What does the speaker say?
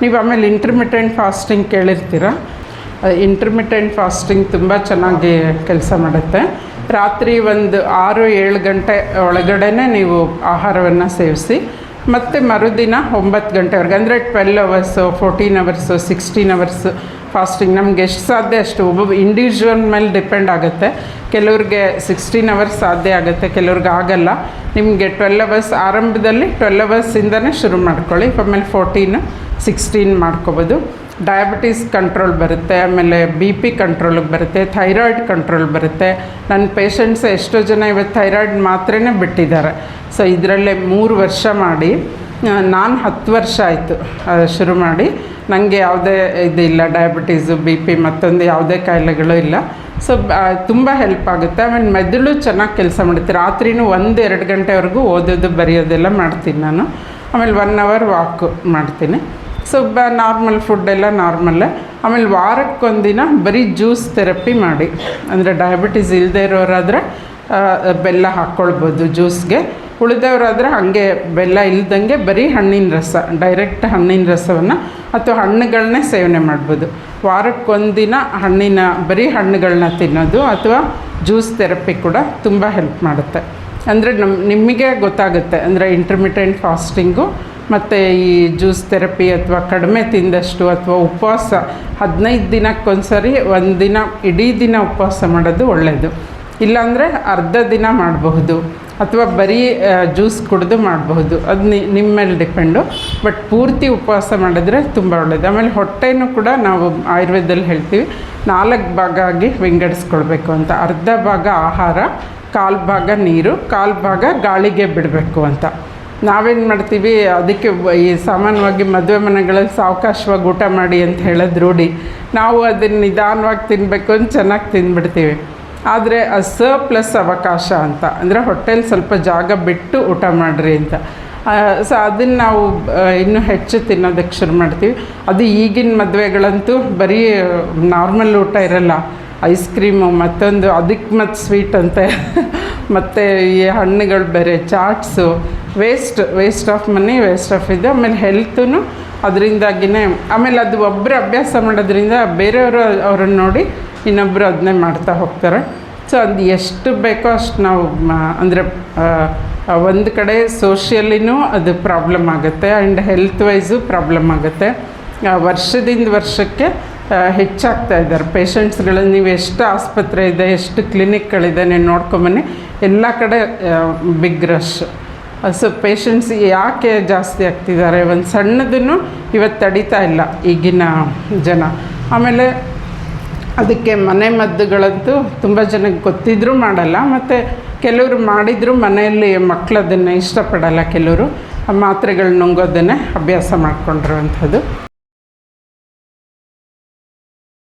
ನೀವು ಆಮೇಲೆ intermittent fasting ಕೇಳಿರ್ತೀರ? ಇಂಟರ್ಮಿಟೆಂಟ್ ಫಾಸ್ಟಿಂಗ್ ತುಂಬ ಚೆನ್ನಾಗಿ ಕೆಲಸ ಮಾಡುತ್ತೆ. ರಾತ್ರಿ ಒಂದು ಆರು ಏಳು ಗಂಟೆ ಒಳಗಡೆನೆ ನೀವು ಆಹಾರವನ್ನು ಸೇವಿಸಿ, ಮತ್ತು ಮರುದಿನ ಒಂಬತ್ತು ಗಂಟೆವರೆಗೆ, ಅಂದರೆ twelve hours fourteen hours sixteen hours fasting ನಮ್ಗೆ ಎಷ್ಟು ಸಾಧ್ಯ ಅಷ್ಟು ಒಬ್ಬೊಬ್ಬ ಇಂಡಿವಿಜುವಲ್ ಮೇಲೆ ಡಿಪೆಂಡ್ ಆಗುತ್ತೆ. ಕೆಲವ್ರಿಗೆ ಸಿಕ್ಸ್ಟೀನ್ ಅವರ್ಸ್ ಸಾಧ್ಯ ಆಗುತ್ತೆ, ಕೆಲವ್ರಿಗೆ ಆಗಲ್ಲ. ನಿಮಗೆ ಟ್ವೆಲ್ ಅವರ್ಸ್ ಆರಂಭದಲ್ಲಿ ಟ್ವೆಲ್ ಅವರ್ಸಿಂದನೇ ಶುರು ಮಾಡ್ಕೊಳ್ಳಿ, ಆಮೇಲೆ ಫೋರ್ಟೀನ್ ಸಿಕ್ಸ್ಟೀನ್ ಮಾಡ್ಕೋಬೋದು. ಡಯಾಬಿಟೀಸ್ ಕಂಟ್ರೋಲ್ ಬರುತ್ತೆ, ಆಮೇಲೆ ಬಿ ಪಿ ಕಂಟ್ರೋಲಿಗೆ ಬರುತ್ತೆ ಥೈರಾಯ್ಡ್ ಕಂಟ್ರೋಲ್ ಬರುತ್ತೆ. ನನ್ನ ಪೇಷಂಟ್ಸ್ ಎಷ್ಟೋ ಜನ ಇವತ್ತು ಥೈರಾಯ್ಡ್ ಮಾತ್ರನೇ ಬಿಟ್ಟಿದ್ದಾರೆ. ಸೊ ಇದರಲ್ಲೇ ಮೂರು ವರ್ಷ ಮಾಡಿ ನಾನು ಹತ್ತು ವರ್ಷ ಆಯಿತು ಶುರು ಮಾಡಿ. ನನಗೆ ಯಾವುದೇ ಇದಿಲ್ಲ ಡಯಾಬಿಟೀಸು ಬಿ ಪಿ ಮತ್ತೊಂದು ಯಾವುದೇ ಕಾಯಿಲೆಗಳು ಇಲ್ಲ. ಸೊ ತುಂಬ ಹೆಲ್ಪ್ ಆಗುತ್ತೆ. ಆಮೇಲೆ ಮೆದುಳು ಚೆನ್ನಾಗಿ ಕೆಲಸ ಮಾಡುತ್ತೆ ರಾತ್ರಿನೂ ಒಂದು ಎರಡು ಗಂಟೆವರೆಗೂ ಓದೋದು, ಬರೆಯೋದೆಲ್ಲ ಮಾಡ್ತೀನಿ ನಾನು. ಆಮೇಲೆ ಒನ್ ಅವರ್ ವಾಕ್ ಮಾಡ್ತೀನಿ. ಸೊ ಬ ನಾರ್ಮಲ್ ಫುಡ್ ಎಲ್ಲ ನಾರ್ಮಲ್ಲೇ ಆಮೇಲೆ ವಾರಕ್ಕೊಂದಿನ ಬರೀ ಜ್ಯೂಸ್ ಥೆರಪಿ ಮಾಡಿ. ಅಂದರೆ ಡಯಾಬಿಟೀಸ್ ಇಲ್ಲದೆ ಇರೋರಾದರೆ ಬೆಲ್ಲ ಹಾಕ್ಕೊಳ್ಬೋದು ಜ್ಯೂಸ್ಗೆ ಉಳಿದವರಾದರೆ ಹಾಗೆ ಬೆಲ್ಲ ಇಲ್ದಂಗೆ ಬರೀ ಹಣ್ಣಿನ ರಸ ಡೈರೆಕ್ಟ್ ಹಣ್ಣಿನ ರಸವನ್ನು ಅಥವಾ ಹಣ್ಣುಗಳನ್ನೇ ಸೇವನೆ ಮಾಡ್ಬೋದು. ವಾರಕ್ಕೊಂದಿನ ಹಣ್ಣಿನ, ಬರೀ ಹಣ್ಣುಗಳನ್ನ ತಿನ್ನೋದು ಅಥವಾ ಜ್ಯೂಸ್ ಥೆರಪಿ ಕೂಡ ತುಂಬ ಹೆಲ್ಪ್ ಮಾಡುತ್ತೆ. ಅಂದರೆ ನಮ್ಮ ನಿಮಗೆ ಗೊತ್ತಾಗುತ್ತೆ. ಅಂದರೆ ಇಂಟರ್ಮಿಟೆಂಟ್ ಫಾಸ್ಟಿಂಗು ಮತ್ತು ಈ ಜ್ಯೂಸ್ ಥೆರಪಿ ಅಥವಾ ಕಡಿಮೆ ತಿಂದಷ್ಟು ಅಥವಾ ಉಪವಾಸ ಹದಿನೈದು ದಿನಕ್ಕೊಂದ್ಸರಿ ಒಂದು ದಿನ ಇಡೀ ದಿನ ಉಪವಾಸ ಮಾಡೋದು ಒಳ್ಳೆಯದು ಇಲ್ಲಾಂದರೆ ಅರ್ಧ ದಿನ ಮಾಡಬಹುದು ಅಥವಾ ಬರೀ ಜ್ಯೂಸ್ ಕುಡಿದು ಮಾಡಬಹುದು. ಅದು ನಿಮ್ಮ ಮೇಲೆ ಡಿಪೆಂಡು. ಬಟ್ ಪೂರ್ತಿ ಉಪವಾಸ ಮಾಡಿದ್ರೆ ತುಂಬ ಒಳ್ಳೆಯದು ಆಮೇಲೆ ಹೊಟ್ಟೆನೂ ಕೂಡ ನಾವು ಆಯುರ್ವೇದದಲ್ಲಿ ಹೇಳ್ತೀವಿ, ನಾಲ್ಕು ಭಾಗ ಆಗಿ ವಿಂಗಡಿಸ್ಕೊಳ್ಬೇಕು ಅಂತ. ಅರ್ಧ ಭಾಗ ಆಹಾರ, ಕಾಲು ಭಾಗ ನೀರು, ಕಾಲು ಭಾಗ ಗಾಳಿಗೆ ಬಿಡಬೇಕು ಅಂತ. ನಾವೇನು ಮಾಡ್ತೀವಿ? ಅದಕ್ಕೆ ಈ ಸಾಮಾನ್ಯವಾಗಿ ಮದುವೆ ಮನೆಗಳಲ್ಲಿ ಸಾವಕಾಶವಾಗಿ ಊಟ ಮಾಡಿ ಅಂತ ಹೇಳೋದು ರೂಢಿ. ನಾವು ಅದನ್ನು ನಿಧಾನವಾಗಿ ತಿನ್ನಬೇಕು ಅಂತ ಚೆನ್ನಾಗಿ ತಿಂದ್ಬಿಡ್ತೀವಿ ಆದರೆ ಆ ಸ ಪ್ಲಸ್ ಅವಕಾಶ ಅಂತ. ಅಂದರೆ ಹೊಟ್ಟೆಲಿ ಸ್ವಲ್ಪ ಜಾಗ ಬಿಟ್ಟು ಊಟ ಮಾಡಿರಿ ಅಂತ. ಸೊ ಅದನ್ನು ನಾವು ಇನ್ನೂ ಹೆಚ್ಚು ತಿನ್ನೋದಕ್ಕೆ ಶುರು ಮಾಡ್ತೀವಿ. ಅದು ಈಗಿನ ಮದುವೆಗಳಂತೂ ಬರೀ ನಾರ್ಮಲ್ ಊಟ ಇರಲ್ಲ. ಐಸ್ ಕ್ರೀಮು ಮತ್ತೊಂದು ಅದಕ್ಕೆ ಮತ್ತು ಸ್ವೀಟ್ ಅಂತೆ. ಮತ್ತು ಈ ಹಣ್ಣುಗಳು ಬೇರೆ, chats waste waste of money waste of ಇದು, ಆಮೇಲೆ ಹೆಲ್ತೂ ಅದರಿಂದಾಗಿನೇ, ಆಮೇಲೆ ಅದು ಒಬ್ಬರು ಅಭ್ಯಾಸ ಮಾಡೋದ್ರಿಂದ ಬೇರೆಯವರು ಅವರನ್ನು ನೋಡಿ ಇನ್ನೊಬ್ಬರು ಅದನ್ನೇ ಮಾಡ್ತಾ ಹೋಗ್ತಾರೆ. ಸೊ ಅದು ಎಷ್ಟು ಬೇಕೋ ಅಷ್ಟು ನಾವು ಅಂದರೆ ಒಂದು ಕಡೆ ಸೋಷಿಯಲಿನೂ ಅದು ಪ್ರಾಬ್ಲಮ್ ಆಗುತ್ತೆ ಆ್ಯಂಡ್ ಹೆಲ್ತ್ ವೈಸು ಪ್ರಾಬ್ಲಮ್ ಆಗುತ್ತೆ ವರ್ಷದಿಂದ ವರ್ಷಕ್ಕೆ ಹೆಚ್ಚಾಗ್ತಾ ಇದ್ದಾರೆ. ಪೇಷಂಟ್ಸ್ಗಳು ನೀವು ಎಷ್ಟು ಆಸ್ಪತ್ರೆ ಇದೆ, ಎಷ್ಟು ಕ್ಲಿನಿಕ್ಗಳಿದೆ ನೀವು ನೋಡ್ಕೊಂಬನ್ನಿ. ಎಲ್ಲ ಕಡೆ ಬಿಗ್ ರಶ್ ಸೊ ಪೇಷಂಟ್ಸ್ ಯಾಕೆ ಜಾಸ್ತಿ ಆಗ್ತಿದ್ದಾರೆ? ಒಂದು ಸಣ್ಣದನ್ನು ಇವತ್ತು ತಡಿತಾ ಇಲ್ಲ ಈಗಿನ ಜನ. ಆಮೇಲೆ ಅದಕ್ಕೆ ಮನೆ ಮದ್ದುಗಳಂತೂ ತುಂಬ ಜನಕ್ಕೆ ಗೊತ್ತಿದ್ರೂ ಮಾಡಲ್ಲ, ಮತ್ತು ಕೆಲವರು ಮಾಡಿದರೂ ಮನೆಯಲ್ಲಿ ಮಕ್ಕಳು ಅದನ್ನು ಇಷ್ಟಪಡಲ್ಲ ಕೆಲವರು. ಮಾತ್ರೆಗಳು ನುಂಗೋದನ್ನೇ ಅಭ್ಯಾಸ ಮಾಡ್ಕೊಂಡಿರುವಂಥದ್ದು.